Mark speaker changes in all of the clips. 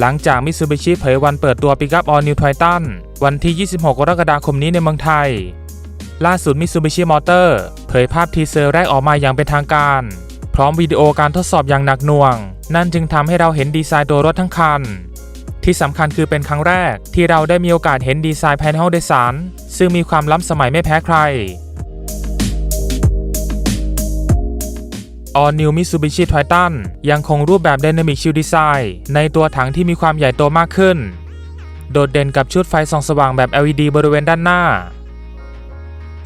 Speaker 1: หลังจากมิ t ซูบิชิเผยวันเปิดตัวปิกัพออ l นิว i ท a n วันที่ 26 กรกฎาคมนี้ในเมืองไทย ล่าสุดมิ t ซูบิชิมอเตอร์เผยภาพทีเซอร์แรกออกมาอย่างเป็นทางการ พร้อมวิดีโอการทดสอบอย่างหนักหน่วง นั่นจึงทำให้เราเห็นดีไซน์ตัวรถทั้งคัน ที่สำคัญคือเป็นครั้งแรกที่เราได้มีโอกาสเห็นดีไซน์ภายในห้องโดยสาร ซึ่งมีความล้ำสมัยไม่แพ้ใคร All New Mitsubishi Triton ยังคงรูปแบบ Dynamic Shield Design ในตัวถังที่มีความใหญ่โตมากขึ้น โดดเด่นกับชุดไฟส่องสว่างแบบ LED บริเวณด้านหน้า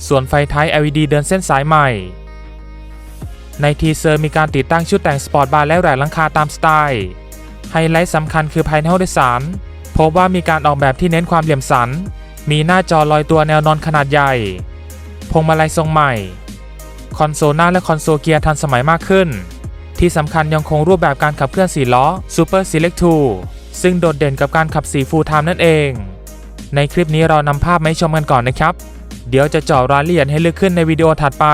Speaker 1: ส่วนไฟท้าย LED เดินเส้นสายใหม่ ในทีเซอร์มีการติดตั้งชุดแต่งสปอร์ตบาร์และแหวนลังคาตามสไตล์ ไฮไลท์สำคัญคือภายในห้องโดยสารพบว่ามีการออกแบบที่เน้นความเหลี่ยมสัน มีหน้าจอลอยตัวแนวนอนขนาดใหญ่ พวงมาลัยทรงใหม่ คอนโซลหน้าและคอนโซลเกียร์ทันสมัยมากขึ้น ที่สำคัญยังคงรูปแบบการขับเคลื่อน4ล้อ Super Select 2ซึ่งโดดเด่นกับการขับ4 Full Time นั่นเอง ในคลิปนี้เรานำภาพมาให้ชมกันก่อนนะครับ เดี๋ยวจะเจาะรายละเอียดให้ลึกขึ้นในวิดีโอถัดไป